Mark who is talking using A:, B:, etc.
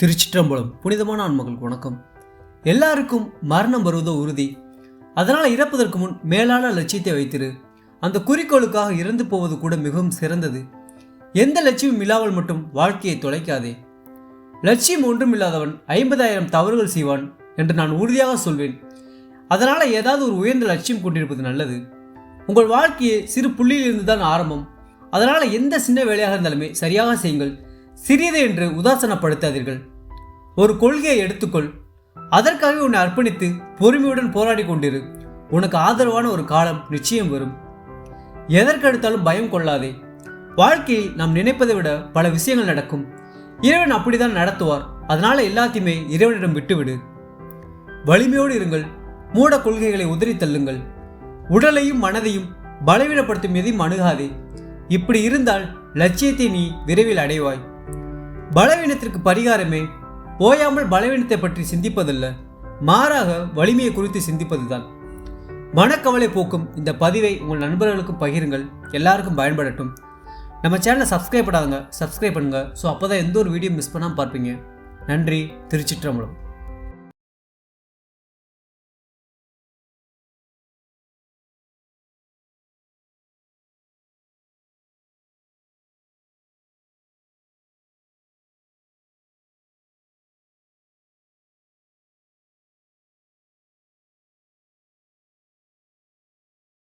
A: திருச்சிற்றம்பலம். புனிதமான ஆன்மகள் வணக்கம். எல்லாருக்கும் மரணம் வருவதோ உறுதி. அதனால் இறப்பதற்கு முன் மேலான லட்சியத்தை வைத்திரு. அந்த குறிக்கோளுக்காக இறந்து போவது கூட மிகவும் சிறந்தது. எந்த லட்சியமும் இல்லாமல் மட்டும் வாழ்க்கையை தொலைக்காதே. லட்சியம் ஒன்றும் இல்லாதவன் ஐம்பதாயிரம் தவறுகள் செய்வான் என்று நான் உறுதியாக சொல்வேன். அதனால் ஏதாவது ஒரு உயர்ந்த லட்சியம் கொண்டிருப்பது நல்லது. உங்கள் வாழ்க்கையை சிறு புள்ளியிலிருந்து தான் ஆரம்பம். அதனால் எந்த சின்ன வேலையாக இருந்தாலுமே சரியாக செய்யுங்கள். சிறியது என்று உதாசனப்படுத்தாதீர்கள். ஒரு கொள்கையை எடுத்துக்கொள். அதற்காக உன்னை அர்ப்பணித்து பொறுமையுடன் போராடி கொண்டிரு. உனக்கு ஆதரவான ஒரு காலம் நிச்சயம் வரும். எதற்கெடுத்தாலும் பயம் கொள்ளாதே. வாழ்க்கையில் நாம் நினைப்பதை விட பல விஷயங்கள் நடக்கும். இறைவன் அப்படிதான் நடத்துவார். அதனால எல்லாத்தையுமே இறைவனிடம் விட்டுவிடு. வலிமையோடு இருங்கள். மூட கொள்கைகளை உதறி தள்ளுங்கள். உடலையும் மனதையும் பலவீனப்படுத்தும் எதையும் அணுகாதே. இப்படி இருந்தால் லட்சியத்தை நீ விரைவில் அடைவாய். பலவீனத்திற்கு பரிகாரமே. ஓயாமல் பலவீனத்தை பற்றி சிந்திப்பதல்ல. மாறாக வலிமையை குறித்து சிந்திப்பதுதான். மனக்கவலை போக்கும் இந்த பதிவை உங்கள் நண்பர்களுக்கும் பகிருங்கள். எல்லாருக்கும் பயன்படட்டும். நம்ம சேனலை சப்ஸ்கிரைப் பண்ணாதங்க சப்ஸ்கிரைப் பண்ணுங்கள் ஸோ அப்போ தான் எந்த ஒரு வீடியோ மிஸ் பண்ணாமல் பார்ப்பீங்க. நன்றி. திருச்சிற்றம்பலம்.